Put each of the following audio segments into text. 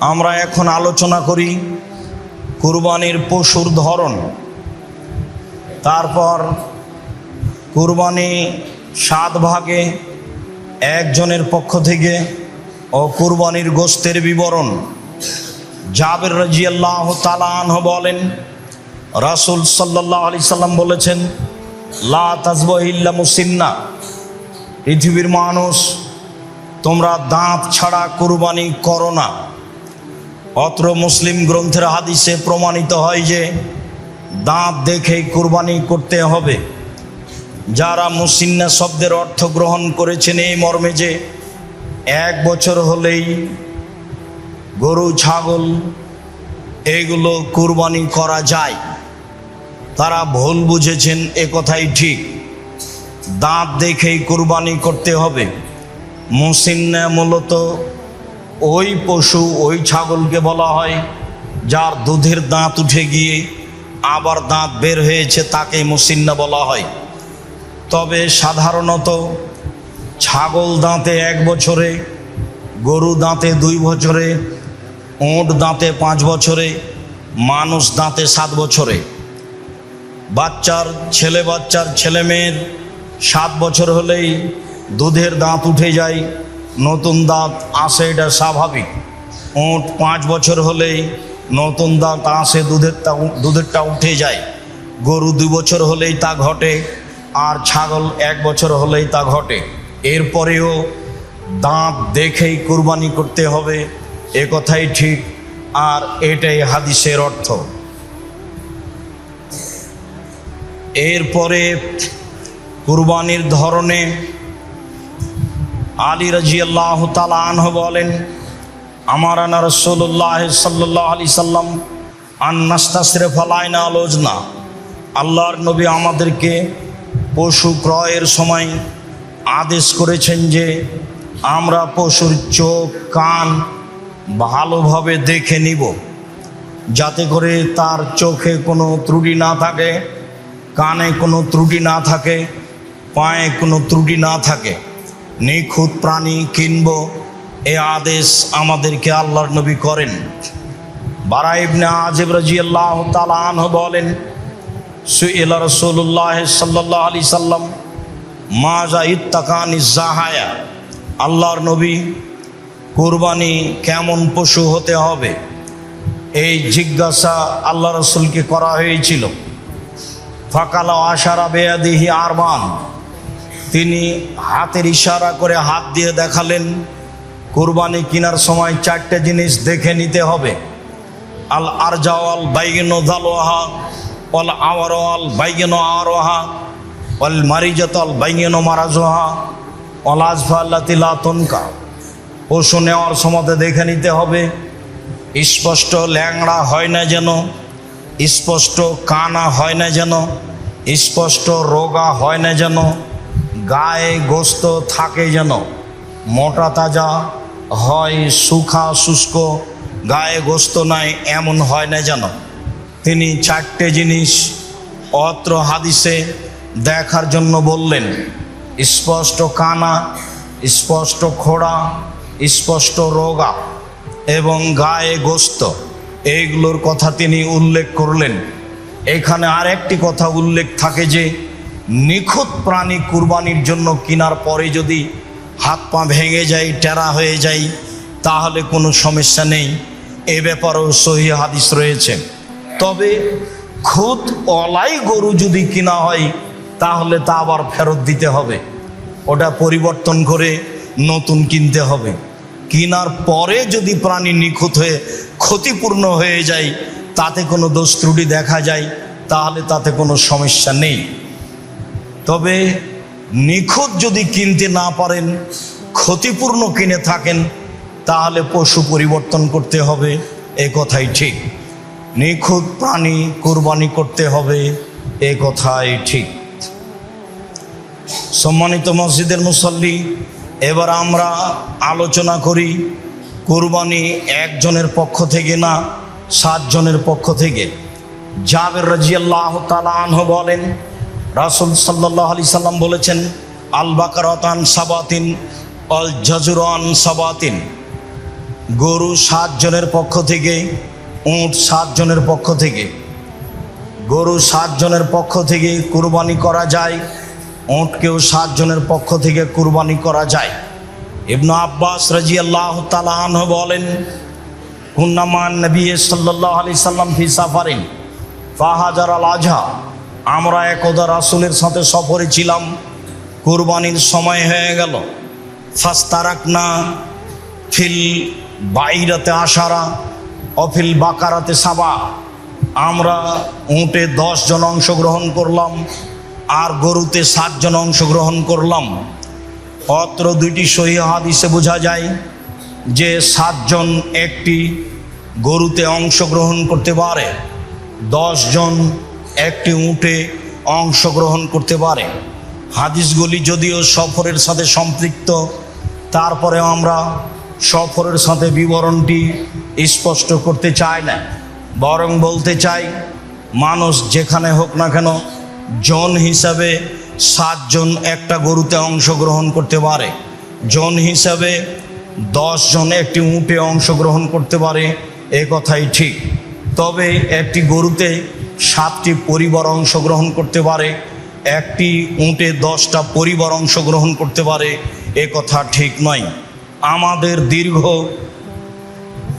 আমরা এখন আলোচনা করি কুরবানির পশুর ধরন। তারপর কুরবানি সাত ভাগে, একজনের পক্ষ থেকে ও কুরবানির গোস্তের বিবরণ। জাবের রাজিয়াল্লাহ তালাহ বলেন, রাসুল সাল্লাহ আলি সাল্লাম বলেছেন, লা তাজবহিল্লা মুসিন্না। পৃথিবীর মানুষ, তোমরা দাঁত ছাড়া কুরবানি করো না। অত্র মুসলিম গ্রন্থের হাদিসে প্রমাণিত হয় যে দাঁত দেখেই কুরবানি করতে হবে। যারা মুসিন্না শব্দের অর্থ গ্রহণ করেছেন এই মর্মে যে এক বছর হলেই গরু, ছাগল, এগুলো কুরবানি করা যায়। তারা ভুল বুঝেছেন, এ কথাই ঠিক। দাঁত দেখেই কুরবানি করতে হবে। মুসিন্না মূলত ওই পশু, ওই ছাগলকে বলা হয়, যার দুধের দাঁত উঠে গিয়ে আবার দাঁত বের হয়েছে তাকে মুসিন্না বলা হয়। তবে সাধারণত ছাগল দাঁতে এক বছরে, গরু দাঁতে দুই বছরে, ওঁট দাঁতে পাঁচ বছরে, মানুষ দাঁতে সাত বছরে। বাচ্চার, ছেলে বাচ্চার, ছেলে মেয়ের সাত বছর হলেই দুধের দাঁত উঠে যায়। নতুন দাঁত আসে এটা স্বাভাবিক। ওঁট পাঁচ বছর হলেই নতুন দাঁত আসে, দুধেরটা দুধেরটা উঠে যায়। গরু দু বছর হলেই তা ঘটে আর ছাগল এক বছর হলেই তা ঘটে। এরপরেও দাঁত দেখেই কুরবানি করতে হবে, এ কথাই ঠিক আর এটাই হাদিসের অর্থ। এরপরে কুরবানির ধরনে আলী রাজি আল্লাহ তালাহ বলেন, আমার আনা রসুল্লাহ সাল্লাহ আলি সাল্লাম আন্নাস্তা আন্নাস্তাসরে ফলায়না আলোচনা আল্লাহর নবী আমাদেরকে পশু ক্রয়ের সময় আদেশ করেছেন যে, আমরা পশুর চোখ, কান ভালোভাবে দেখে নিব। যাতে করে তার চোখে কোনো ত্রুটি না থাকে, কানে কোনো ত্রুটি না থাকে, পায়ে কোনো ত্রুটি না থাকে। নিখুঁত প্রাণী কিনব, এ আদেশ আমাদেরকে আল্লাহর নবী করেন। বারাইবনে আজিব রাজি আল্লাহ তালাহ বলেন, সুইলা রসুল্লাহ সাল্লাহ আলি সাল্লাম মাজা ইত্তাকান ইজাহায়া আল্লাহর নবী, কোরবানি কেমন পশু হতে হবে? এই জিজ্ঞাসা আল্লাহ রসুলকে করা হয়েছিল। ফাকালা আশারা বেয়াদিহি আরবান তিনি হাতের ইশারা করে হাত দিয়ে দেখালেন, কোরবানি কেনার সময় চারটে জিনিস দেখে নিতে হবে। আল আরজাওয়াল বাইগেন দালোহা অল আওয়ার আওয়ারওয়াল বাইগেন আরোহা অল মারিজাতল বাইগেন মারাজোহা অল আজফা আল্লাহ তিলা তনকা। পশু নেওয়ার সময় দেখে নিতে হবে, স্পষ্ট ল্যাংড়া হয় না যেন, স্পষ্ট কানা হয় না যেন, স্পষ্ট রোগা হয় না যেন গায়ে গোস্ত থাকে যেন। মোটা তাজা হয়, সুখা, শুষ্ক। গায়ে গোস্ত নাই, এমন হয় না যেন। তিনি চারটে জিনিস অত্র হাদিসে দেখার জন্য বললেন। স্পষ্ট কানা, স্পষ্ট খোড়া, স্পষ্ট রোগা এবং গায়ে গোস্ত। এইগুলোর কথা তিনি উল্লেখ করলেন। এখানে আর একটি কথা উল্লেখ থাকে যে নিখুঁত প্রাণী কুরবানির জন্য কেনার পরে যদি হাত পা ভেঙে যায়, টেরা হয়ে যায়, তাহলে কোনো সমস্যা নেই। এ ব্যাপারেও সহি হাদিস রয়েছে। তবে খুদ অলাই গরু যদি কিনা হয়, তাহলে তা আবার ফেরত দিতে হবে। ওটা পরিবর্তন করে নতুন কিনতে হবে। কেনার পরে যদি প্রাণী নিখুঁত হয়ে ক্ষতিপূর্ণ হয়ে যায়, তাতে কোনো দোষ ত্রুটি দেখা যায়, তাহলে তাতে কোনো সমস্যা নেই। তবে নিখুঁত যদি কিনতে না পারেন, ক্ষতিপূর্ণ কিনে থাকেন, তাহলে পশু পরিবর্তন করতে হবে, এ কথাই ঠিক। নিখুঁত প্রাণী কোরবানি করতে হবে, এ কথাই ঠিক। সম্মানিত মসজিদের মুসল্লি, এবার আমরা আলোচনা করি কোরবানি একজনের পক্ষ থেকে না সাতজনের পক্ষ থেকে। জাবের রাজিয়াল্লাহ তালাহ বলেন রাসুল সাল্লাহ আলি সাল্লাম বলেছেন, আল বাকারতান সাবাতিন অল জাজুরান সাবাতিন। গরু সাতজনের পক্ষ থেকে, উঁট সাতজনের পক্ষ থেকে। গরু সাতজনের পক্ষ থেকে কুরবানি করা যায় উঁটকেও সাতজনের পক্ষ থেকে কুরবানি করা যায়। ইবনু আব্বাস রাজি আল্লাহ তালাহ বলেন কুন্নামান নবী সাল্লাহ আলি সাল্লাম ফি সাফারিন ফাহাজার আল আজহা। আমরা একদা রাসুলের সাথে সফরে ছিলাম। কুরবানির সময় হয়ে গেল। ফাস্তারাক না ফিল বাইরাতে আসারা অফিল বাকারাতে সাবা। আমরা উঁটে জন অংশগ্রহণ করলাম আর গরুতে সাতজন অংশগ্রহণ করলাম। অত্র দুইটি সহি হাদিসে বোঝা যায় যে সাতজন একটি গরুতে অংশগ্রহণ করতে পারে। জন একটি উঁটে অংশগ্রহণ করতে পারে। হাদিসগুলি যদিও সফরের সাথে সম্পৃক্ত তারপরে আমরা সফরের সাথে বিবরণটি স্পষ্ট করতে চাই না। বরং বলতে চাই, মানুষ যেখানে হোক না কেন, জন হিসাবে সাতজন একটা গরুতে অংশগ্রহণ করতে পারে। জন হিসাবে জন একটি উঁটে অংশগ্রহণ করতে পারে, এ কথাই ঠিক। তবে একটি গরুতে সাতটি পরিবার অংশগ্রহণ করতে পারে, একটি উঁটে দশটা পরিবার অংশগ্রহণ করতে পারে, এ কথা ঠিক নয়। আমাদের দীর্ঘ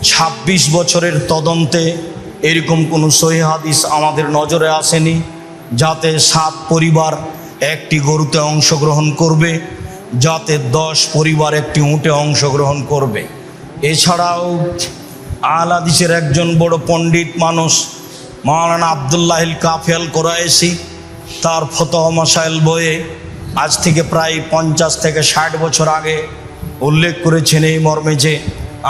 ২৬ বছরের তদন্তে এরকম কোনো সহি হাদিস আমাদের নজরে আসেনি, যাতে সাত পরিবার একটি গরুতে অংশগ্রহণ করবে, যাতে দশ পরিবার একটি উঁটে অংশগ্রহণ করবে। এছাড়াও আল একজন বড় পণ্ডিত মানুষ মৌলানা আবদুল্লাহিল কাফেল কোরায়েসি তার ফতহ মাসাইল বইয়ে আজ থেকে প্রায় পঞ্চাশ থেকে ষাট বছর আগে উল্লেখ করেছেন এই মর্মে যে,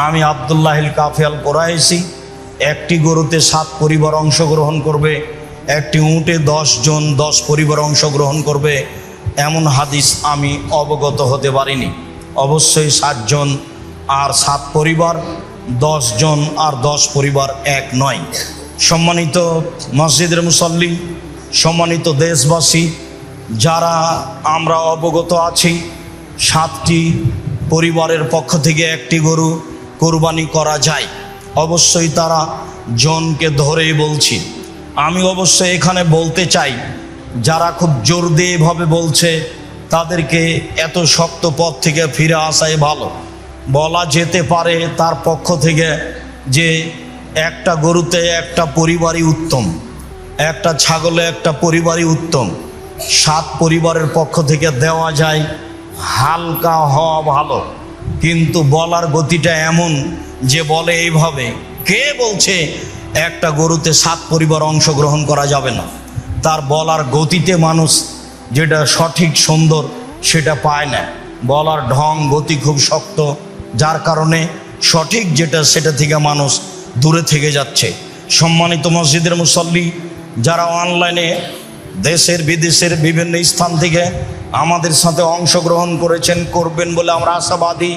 আমি আবদুল্লাহিল কাফেল কোরায়েসি একটি গরুতে সাত পরিবার অংশগ্রহণ করবে, একটি উঁটে দশ জন দশ পরিবার অংশগ্রহণ করবে, এমন হাদিস আমি অবগত হতে পারিনি। অবশ্যই সাতজন আর সাত পরিবার, দশ জন আর দশ পরিবার এক নয়। সম্মানিত মসজিদের মুসল্লি, সম্মানিত দেশবাসী, যারা আমরা অবগত আছি, সাতটি পরিবারের পক্ষ থেকে একটি গরু কোরবানি করা যায়। অবশ্যই তারা জনকে ধরেই বলছি। আমি অবশ্যই এখানে বলতে চাই, যারা খুব জোর দিয়ে এভাবে বলছে, তাদেরকে এত শক্ত পথ থেকে ফিরে আসাই ভালো। বলা যেতে পারে তার পক্ষ থেকে যে একটা গরুতে একটা পরিবারই উত্তম, একটা ছাগলে একটা পরিবারই উত্তম, সাত পরিবারের পক্ষ থেকে দেওয়া যায় হালকা হওয়া ভালো। কিন্তু বলার গতিটা এমন যে বলে এইভাবে, কে বলছে একটা গরুতে সাত পরিবার অংশগ্রহণ করা যাবে না? তার বলার গতিতে মানুষ যেটা সঠিক সুন্দর সেটা পায় না। বলার ঢং, গতি খুব শক্ত, যার কারণে সঠিক যেটা সেটা থেকে মানুষ দূরে থেকে যাচ্ছে। সম্মানিত মসজিদের মুসল্লি, যারা অনলাইনে দেশের, বিদেশের বিভিন্ন স্থান থেকে আমাদের সাথে অংশগ্রহণ করেছেন, করবেন বলে আমরা আশাবাদী,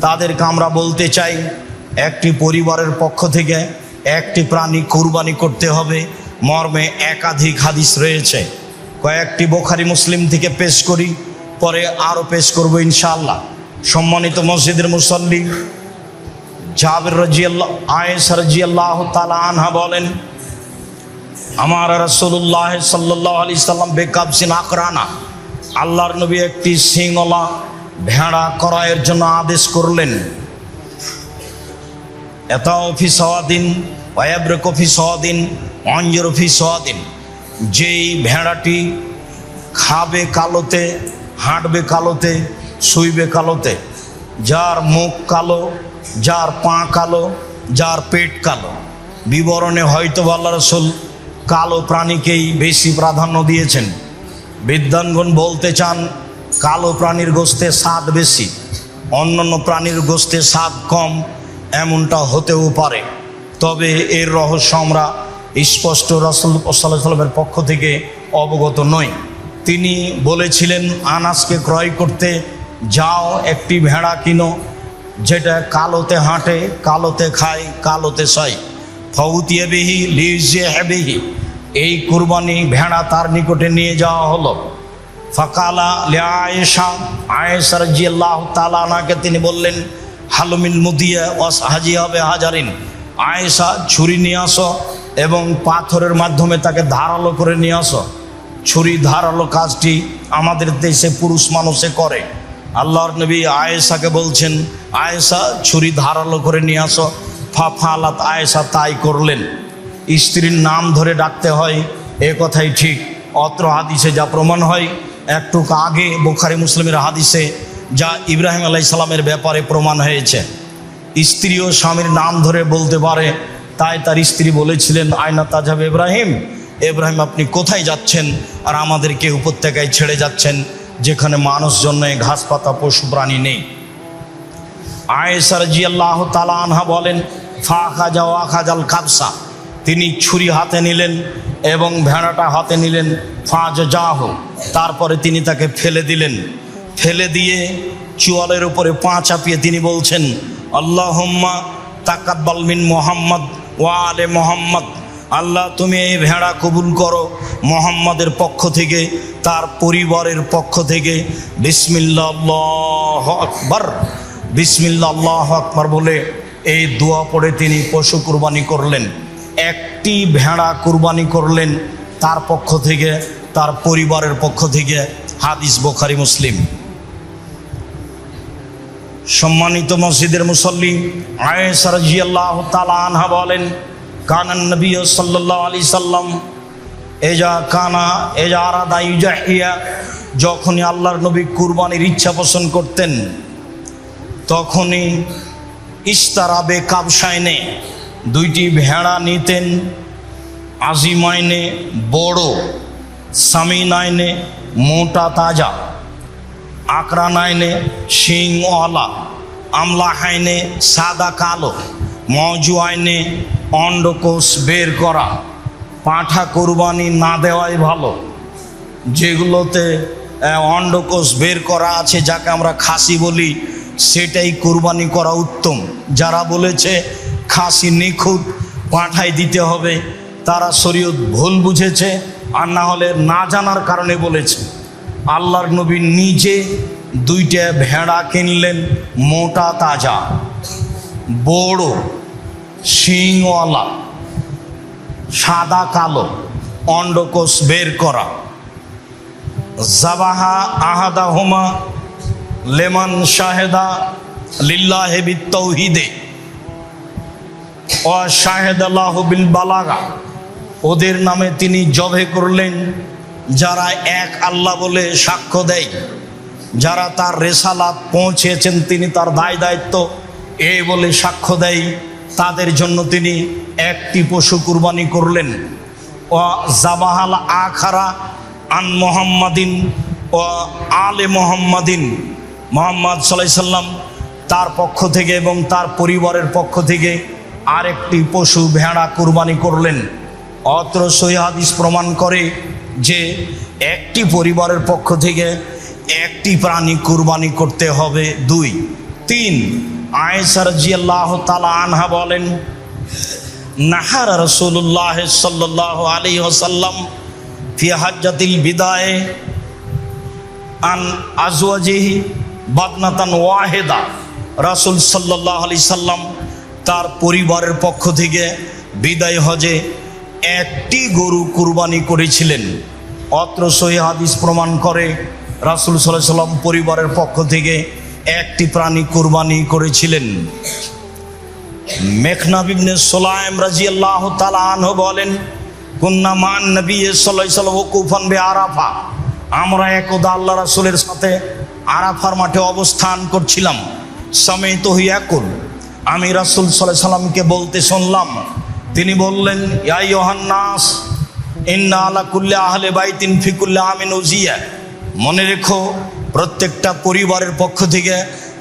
তাদেরকে আমরা বলতে চাই, একটি পরিবারের পক্ষ থেকে একটি প্রাণী কুরবানি করতে হবে। মর্মে একাধিক হাদিস রয়েছে। কয়েকটি বোখারি মুসলিম থেকে পেশ করি, পরে আরও পেশ করব ইনশাআল্লাহ। সম্মানিত মসজিদের মুসল্লি জাবির রাজিয়াল্লাহ আয়েস রাজিয়াল্লাহ তালা আনহা বলেন, আমার রসুল্লাহ সাল্লাহ আলি সাল্লাম বেকাবসিন আকরানা। আল্লাহর নবী একটি সিংওয়ালা ভেড়া করায়ের জন্য আদেশ করলেন। এত অফিস হওয়া দিন ওয়াব্রেক অফিস হওয়া দিন অঞ্জর অফিস হওয়া দিন যেই ভেড়াটি খাবে কালোতে, হাঁটবে কালোতে, শুইবে কালোতে, যার মুখ কালো যার পা কালো, যার পেট কালো। বিবরণে হয়তো আল্লাহ রসুল কালো প্রাণীকেই বেশি প্রাধান্য দিয়েছেন। বিদ্যানগণ বলতে চান, কালো প্রাণীর গোস্তে স্বাদ বেশি, অন্যান্য প্রাণীর গোস্তে স্বাদ কম, এমনটা হতেও পারে। তবে এর রহস্য আমরা স্পষ্ট রসুল সাল্লামের পক্ষ থেকে অবগত নই। তিনি বলেছিলেন আনাজকে ক্রয় করতে যাও, একটি ভেড়া কিনো যেটা কালোতে হাঁটে, কালোতে খায়, কালোতে সয় ফৌতিয়ে বেহি লিজে হেবেহি এই কুরবানি ভেড়া তার নিকটে নিয়ে যাওয়া হলো। ফাকালা লে আয়েশা আয়েশা রাজিয়াল্লাহ তালানাকে তিনি বললেন হালমিল মুদিয়া ওয়াস হাজি হবে হাজারিন। আয়েশা, ছুরি নিয়ে আসো এবং পাথরের মাধ্যমে তাকে ধারালো করে নিয়ে আসো। ছুরি ধারালো কাজটি আমাদের দেশে পুরুষ মানুষে করে। আল্লাহর নবী আয়েশাকে বলছেন, আয়েশা, ছুরি ধারালো করে নিয়ে আসো। ফা ফালাত আয়েশা তাই করলেন। স্ত্রীর নাম ধরে ডাকতে হয়, এ কথাই ঠিক। অত্র হাদিসে যা প্রমাণ হয় একটু আগে বুখারি মুসলিমের হাদিসে যা ইব্রাহিম আলাই সালামের ব্যাপারে প্রমাণ হয়েছে। স্ত্রী ও স্বামীর নাম ধরে বলতে পারে, তাই তার স্ত্রী বলেছিলেন, আয়না তাজাব ইব্রাহিম ইব্রাহিম আপনি কোথায় যাচ্ছেন? আর আমাদেরকে উপত্যকায় ছেড়ে যাচ্ছেন। যেখানে মানুষজন নেই ঘাস পাতা পশু, প্রাণী নেই। আয়েসার জি আল্লাহ তালা আনহা বলেন ফা খাজা ওয়া খাজাল খাবসা। তিনি ছুরি হাতে নিলেন এবং ভেড়াটা হাতে নিলেন ফাঁজ যাহ তারপরে তিনি তাকে ফেলে দিলেন। ফেলে দিয়ে চুয়ালের উপরে পা চাপিয়ে তিনি বলছেন, আল্লাহম্মা তাকাব্বাল মিন মোহাম্মদ ওয়া আলে মোহাম্মদ। আল্লাহ, তুমি এই ভেড়া কবুল করো মোহাম্মদের পক্ষ থেকে, তার পরিবারের পক্ষ থেকে। বিসমিল্লা আল্লাহ আকবর। বিসমিল্লা আল্লাহ আকবর বলে এই দোয়া পড়ে তিনি পশু কুরবানি করলেন। একটি ভেড়া কুরবানি করলেন তার পক্ষ থেকে, তার পরিবারের পক্ষ থেকে, হাদিস বোখারি, মুসলিম। সম্মানিত মসজিদের মুসল্লি আয়েসার জিয়াল্লাহ তালা আনহা বলেন কানান নবী সাল্লাহ আলি সাল্লাম, এজা কানা, এজা আরাদা ইউজাহিয়া, যখনই আল্লাহর নবী কুরবানির ইচ্ছা পোষণ করতেন, তখনই ইস্তারাবে কাবসাইনে দুইটি ভেড়া নিতেন আজিম আজিমাইনে বড়, সামিনাইনে মোটা তাজা আকরা নাইনে শিংওয়ালা আমলা হাইনে সাদা কালো মজু আইনে অন্ডকোষ বের করা, পাঁঠা কোরবানি না দেওয়াই ভালো। যেগুলোতে অন্ডকোষ বের করা আছে, যাকে আমরা খাসি বলি, সেটাই কোরবানি করা উত্তম। যারা বলেছে, খাসি নিখুঁত, পাঁঠাই দিতে হবে, তারা শরীয়ত ভুল বুঝেছে, আর না হলে না জানার কারণে বলেছে। আল্লাহর নবী নিজে দুইটা ভেড়া কিনলেন, মোটা, তাজা, বড়। শিংওয়ালা, সাদা কালো, অন্ডকোষ বের করা। জাবাহা আহাদা হোমা লেমন শাহেদা তৌহিদে ও শাহেদ আল্লাহ বিল বালাগা ওদের নামে তিনি জবে করলেন, যারা এক আল্লাহ বলে সাক্ষ্য দেয়। যারা তার রেসালাত পৌঁছেছেন, তিনি তার দায় দায়িত্ব এ বলে সাক্ষ্য দেয়। তাদের জন্য তিনি একটি পশু কুরবানি করলেন। ও জাবাহাল আখারা আন মোহাম্মদিন ও আলে মোহাম্মদিন। মোহাম্মদ সাল্লাহ সাল্লাম তার পক্ষ থেকে এবং তার পরিবারের পক্ষ থেকে আরেকটি পশু ভেড়া কুরবানি করলেন। অত্র সহি হাদিস প্রমাণ করে যে একটি পরিবারের পক্ষ থেকে একটি প্রাণী কুরবানি করতে হবে। দুই। তিন। আয়েসার জিয়াল্লাহ তালা আনহা বলেন, নাহার রসুল্লাহ সাল্লাহ আলী ওসাল্লাম ফি হাজ্জাতিল বিদায় আন আজওয়াজিহি বাদনাতান ওয়াহেদা। রাসুল সাল্লাহ আলি সাল্লাম তার পরিবারের পক্ষ থেকে বিদায় হজে একটি গরু কুরবানি করেছিলেন। অত্র সহি হাদিস প্রমাণ করে রাসুল সাল্লাহ সাল্লাম পরিবারের পক্ষ থেকে একটি প্রাণী কুরবানি করেছিলেন। মেঘনা বিবনে সোলাইম রাজি আল্লাহ তালাহ বলেন কন্যা মান নবী সাল্লাম কুফান বে আরাফা আমরা একদা আল্লাহ রাসুলের সাথে আরাফার মাঠে অবস্থান করছিলাম। সমেত হইয়াকুল আমি রাসুল সাল্লাহ সাল্লামকে বলতে শুনলাম। তিনি বললেন ইয়াই নাস ইন্না আলা কুল্লে আহলে বাইতিন ফিকুল্লে আমিন উজিয়া। মনে রেখো প্রত্যেকটা পরিবারের পক্ষ থেকে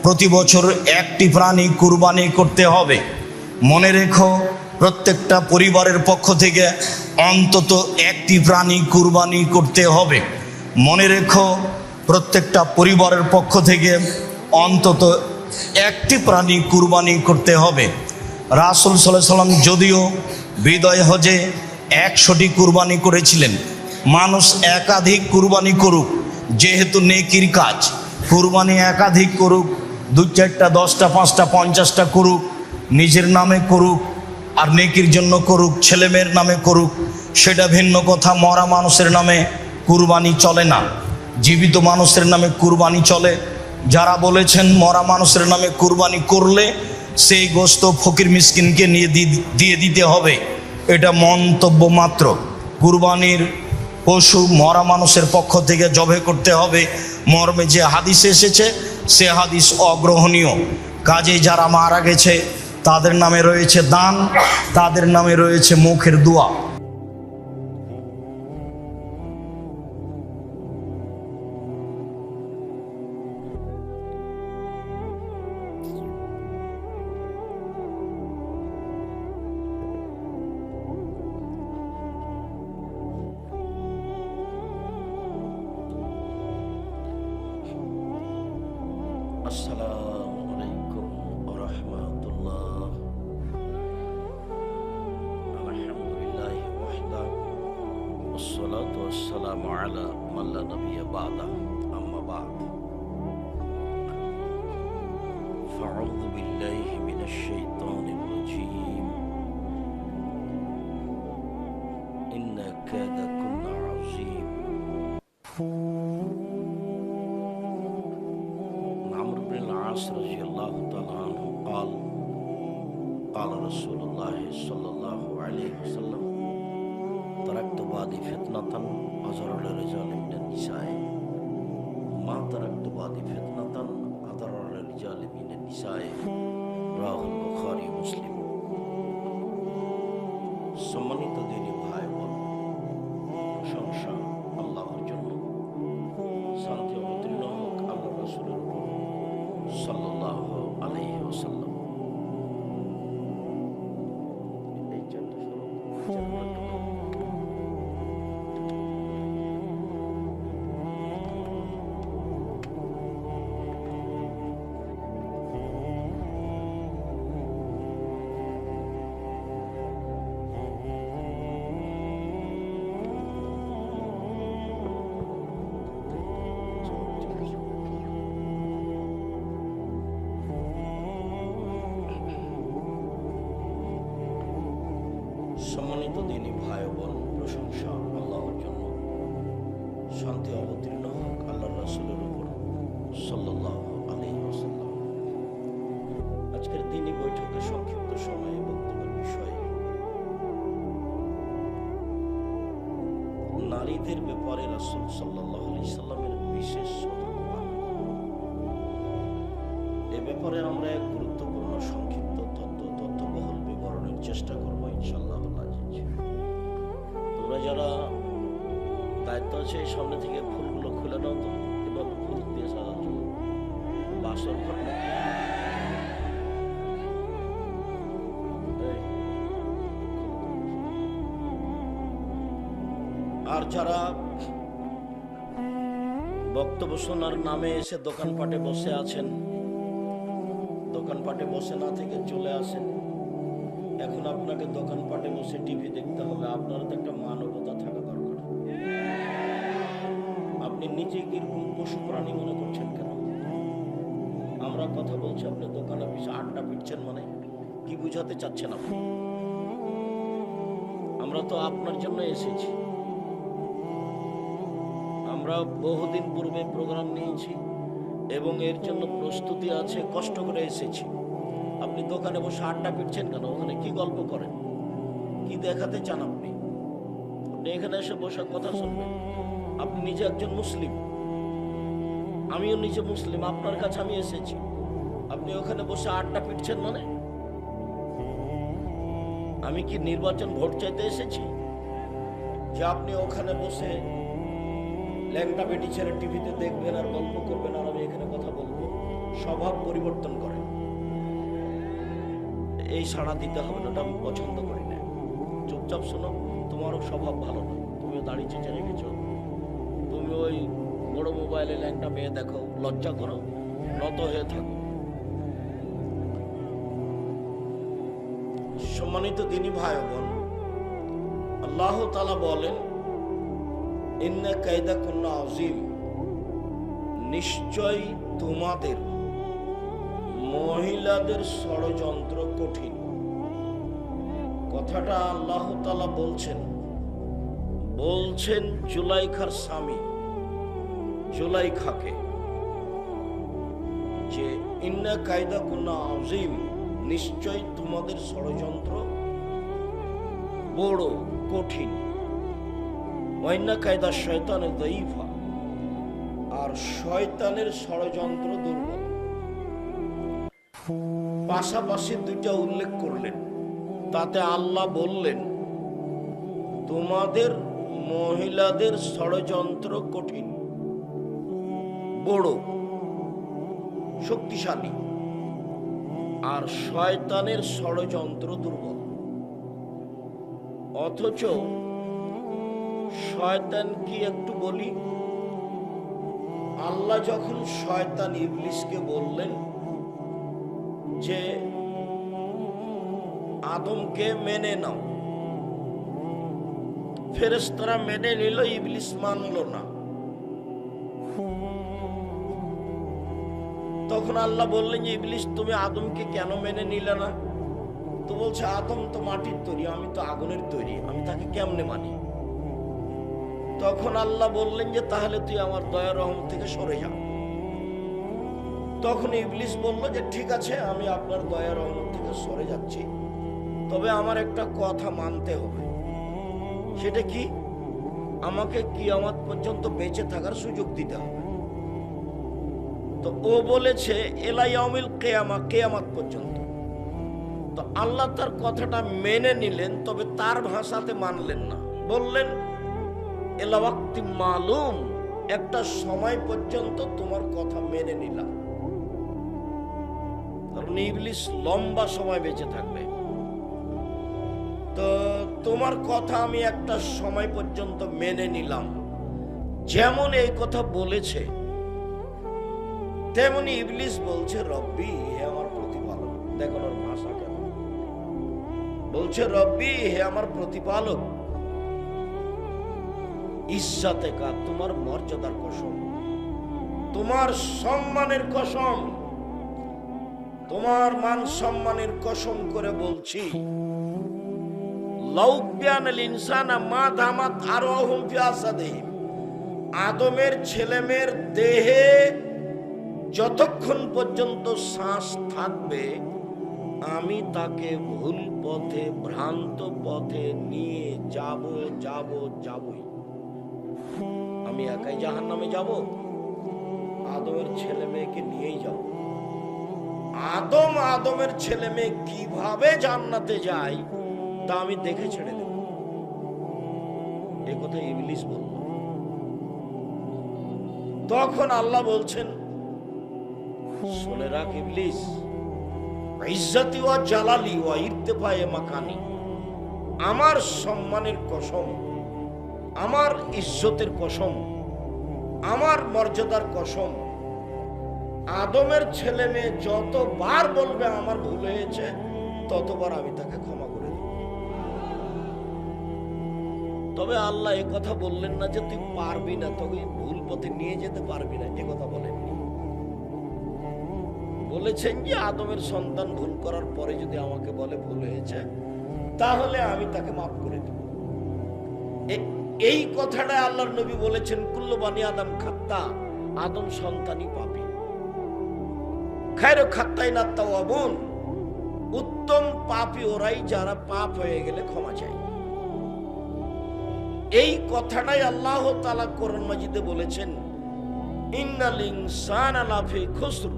প্রতি বছর একটি প্রাণী কুরবানি করতে হবে। মনে রেখো, প্রত্যেকটা পরিবারের পক্ষ থেকে অন্তত একটি প্রাণী কুরবানি করতে হবে। মনে রেখো, প্রত্যেকটা পরিবারের পক্ষ থেকে অন্তত একটি প্রাণী কুরবানি করতে হবে। রাসুল সাল্লাহ সাল্লাম যদিও বিদয় হজে একশোটি কুরবানি করেছিলেন, মানুষ একাধিক কুরবানি করুক যেহেতু নেকির কাজ, কুরবানি একাধিক করুক, দু চারটা, দশটা, পাঁচটা, পঞ্চাশটা করুক, নিজের নামে করুক, আর নেকির জন্য করুক ছেলেমেয়ের নামে করুক, সেটা ভিন্ন কথা। মরা মানুষের নামে কুরবানি চলে না। জীবিত মানুষের নামে কুরবানি চলে। যারা বলেছেন মরা মানুষের নামে কুরবানি করলে সেই গোস্ত ফকির মিসকিনকে নিয়ে দিয়ে দিতে হবে। এটা মন্তব্য মাত্র। কুরবানির পশু মরা মানুষের পক্ষ থেকে জবে করতে হবে। মর্মে যে হাদিস এসেছে, সে হাদিস অগ্রহণীয়। কাজে যারা মারা গেছে, তাদের নামে রয়েছে দান, তাদের নামে রয়েছে মুখের দোয়া। والسلام على من لا نبي بعده أما بعد. فأعوذ بالله من الشيطان الرجيم. إن كاد كنا عظيم. عمرو بن العاص رضي الله تعالى عنه قال قال رسول الله صلى الله عليه وسلم تركت بعدي فتنة আজরালের জালিমদের নিশায় মা তারাক্তবাদী ফেতনাতান আজরালের জালিমিনের নিশায় সম্মানিত দিনী ভাই বোন প্রশংসা আল্লাহর জন্য। শান্তি অবতীর্ণ হোক আল্লাহ রাসূলের উপর। আলাইহি ওয়াসাল্লাম। আজকের দিনই বৈঠকে সংক্ষিপ্ত সময়ে বক্তব্যের বিষয়, নারীদের ব্যাপারে রাসূল সাল্লাল্লাহু আলাইহি সাল্লামের বিশেষ সতর্কবাণী এ ব্যাপারে আমরা এক এই সামনে থেকে ফুলগুলো খুলে নাও তো এবার ফুল দিয়ে সাজার জন্য বাসর ঘর না? এই, আর যারা বক্তব্য শোনার নামে এসে দোকানপাটে বসে আছেন দোকানপাটে বসে না থেকে চলে আসেন এখন আপনাকে দোকানপাটে বসে টিভি দেখতে হবে। আপনার তো একটা মানবতা থাকা আপনি নিজে কীরকম পশু প্রাণী মনে করছেন কেন? আমরা কথা বলছি, আপনি দোকানে পিছু আড্ডা পিটছেন মানে? কি বুঝাতে চাচ্ছেন আপনি? আমরা তো আপনার জন্য এসেছি। আমরা বহুদিন পূর্বে প্রোগ্রাম নিয়েছি এবং এর জন্য প্রস্তুতি আছে, কষ্ট করে এসেছি। আপনি দোকানে বসে আড্ডা পিটছেন কেন? ওখানে কি গল্প করেন? কি দেখাতে চান আপনি? আপনি এখানে এসে বসে কথা শুনবেন। আপনি নিজে একজন মুসলিম। আমিও নিজে মুসলিম, আপনার কাছে আমি এসেছি। আপনি ওখানে বসে আড্ডা পিটছেন মানে? আমি কি নির্বাচন ভোট চাইতে এসেছি? যে আপনি ওখানে বসে ল্যাংটা বেটি ছেড়ে টিভিতে দেখবেন আর গল্প করবেন আর আমি এখানে কথা বলব। স্বভাব পরিবর্তন করেন। এই সাড়া দিতে হবে না আমি পছন্দ করি না। চুপচাপ শোনো, তোমারও স্বভাব ভালো না। তুমিও দাড়ি চেঁচে রেখেছো। তুমি ওই বড় মোবাইলে ল্যাংটা মেয়ে দেখো, লজ্জা করো, নত হয়ে থাকো। সম্মানিত দিনী ভাই বোন আল্লাহ তালা বলেন, ইন্না কায়দা কন্যা আজিম নিশ্চয় তোমাদের মহিলাদের ষড়যন্ত্র কঠিন। কথাটা আল্লাহ তালা বলছেন বলছেন জুলাইখার স্বামী। জুলাইখাকে যে ইন্না কায়দা কুন্না আজিম নিশ্চয় তোমাদের ষড়যন্ত্র বড় কঠিন। ওয়াইন্না কায়দা শয়তানের দইফা আর শয়তানের ষড়যন্ত্র দুর্বল। পাশাপাশি দুইটা উল্লেখ করলেন। তাতে আল্লাহ বললেন, তোমাদের মহিলাদের ষড়যন্ত্র কঠিন। বড়, শক্তিশালী আর শয়তানের ষড়যন্ত্র দুর্বল। অথচ শয়তান কি একটু বলি, আল্লাহ যখন শয়তান ইবলিসকে বললেন যে, আদমকে মেনে নাও। ফেরেশতারা মেনে নিল, ইবলিস মানল না। তখন আল্লাহ বললেন যে ইবলিস, তুমি আদমকে কেন মেনে নিলে না? তো বলছে, আদম তো মাটির তৈরি, আমি তো আগুনের তৈরি, আমি তাকে কেমনে মানি? তখন আল্লাহ বললেন যে, তাহলে তুই আমার দয়া রহম থেকে সরে যা। তখন ইবলিশ বলল যে, ঠিক আছে, আমি আপনার দয়া রহম থেকে সরে যাচ্ছি, তবে আমার একটা কথা মানতে হবে। সেটা কি? আমাকে কিয়ামত পর্যন্ত বেঁচে থাকার সুযোগ দিতে হবে। তো ও বলেছে এলাইয়ামিল কেয়ামা, কেয়ামাত পর্যন্ত। তো আল্লাহ তার কথাটা মেনে নিলেন, তবে তার ভাষাতে মানলেন না। বললেন এলাওয়াক্তি মালুম, একটা সময় পর্যন্ত তোমার কথা মেনে নিলাম। কারণ ইবলিস লম্বা সময় বেঁচে থাকবে। তো তোমার কথা আমি একটা সময় পর্যন্ত মেনে নিলাম। যেমন এই কথা বলেছে তেমনি ইবলিস বলছে, রব্বি, হে আমার প্রতিপালক। দেখুন ওর ভাষা কেন বলছে, রব্বি, হে আমার প্রতিপালক। ইজ্জাতে কা, তোমার মর্যাদার কসম, তোমার সম্মানের কসম, তোমার মান সম্মানের কসম করে বলছি আদমের ছেলেমেয়ের দেহে যতক্ষণ পর্যন্ত শ্বাস থাকবে, আমি তাকে ভুল পথে, ভ্রান্ত পথে নিয়ে যাব যাব, যাবই। আমি একাই জাহান নামে যাব? আদমের ছেলে মেয়েকে নিয়েই যাব। আদম আদমের ছেলে মেয়ে কীভাবে জান্নাতে যায়, তা আমি দেখে ছেড়ে দেব। এ কথা ইবলিস বলল। তখন আল্লাহ বলছেন শুনে রাখ ইবলিস ইজ্জতি ওয়া জালালি ওয়া ইর্তেফায়ে মাকানি। আমার সম্মানের কসম, আমার ইজ্জতের কসম, আমার মর্যাদার কসম, আদমের ছেলে মেয়ে যতবার বলবে আমার ভুল হয়েছে, ততবার আমি তাকে ক্ষমা করে দেব। তবে আল্লাহ কথা বললেন না যে তুই পারবি না তোকে ভুল পথে নিয়ে যেতে পারবি না, এ কথা বলেননি। বলেছেন যে আদমের সন্তান ভুল করার পরে যদি আমাকে বলে ভুল হয়েছে, তাহলে আমি তাকে মাফ করে দেব। এই কথাটা আল্লাহর নবী বলেছেন কুল্লবানি আদম খাত্তা, আদম সন্তানই পাপি। খায়র খাত্তাই না তাওয়াবুন, উত্তম পাপী ওরাই যারা পাপ হয়ে গেলে ক্ষমা চায়। এই কথাটাই আল্লাহ তালা কোরআন মাজিদে বলেছেন, ইন্নালিং ইনসানা লাফি খুসর।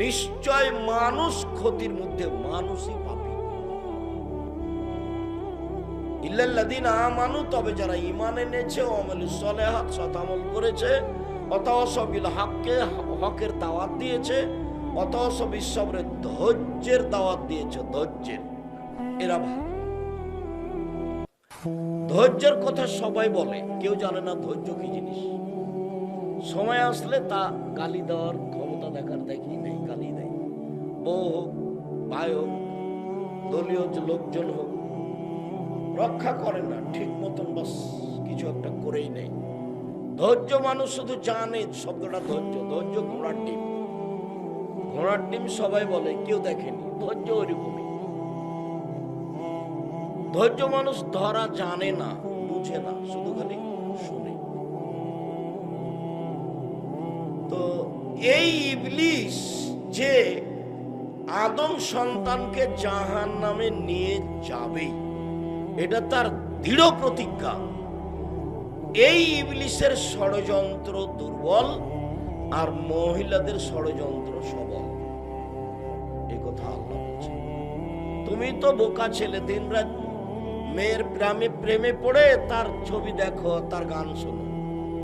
নিশ্চয় মানুষ ক্ষতির মধ্যে মানুষই পাপী। ইল্লাল্লাযীন আমানু, তবে যারা ঈমান এনেছে, ও আমল সলেহাত, সৎ আমল করেছে অতসবিল হককে, হকের দাওয়াত দিয়েছে অতসব ঈশ্বরের ধৈর্যের দাওয়াত দিয়েছে, ধৈর্যের। এরা ভালো। ধৈর্যের কথা সবাই বলে, কেউ জানে না ধৈর্য কি জিনিস। সময় আসলে তা গালি দেওয়ার ক্ষমতা দেখার দেখি নেই। বউ হোক, ভাই হোক, দলীয় লোকজন হোক, রক্ষা করে না, ঠিক মতন বাস, কিছু একটা করেই নেই। ধৈর্য মানুষ শুধু জানে, শব্দটা ধৈর্য ধৈর্য ঘোড়ার ডিম। ঘোড়ার ডিম সবাই বলে, কেউ দেখেনি, ধৈর্য ওইরকমই। ধৈর্য মানুষ ধরা জানে না, বুঝে না, শুধু খালি শুনে। তো এই ইবলিস যে আদম সন্তানকে জাহান নামে নিয়ে যাবেই এটা তার দৃঢ় প্রতিজ্ঞা। এই ইবলিসের ষড়যন্ত্র দুর্বল আর মহিলাদের ষড়যন্ত্র সবল। এই কথা আল্লাহ বলছে তুমি তো বোকা ছেলে দিন রাত মেয়ের প্রেমে প্রেমে পড়ে তার ছবি দেখো, তার গান শোনো।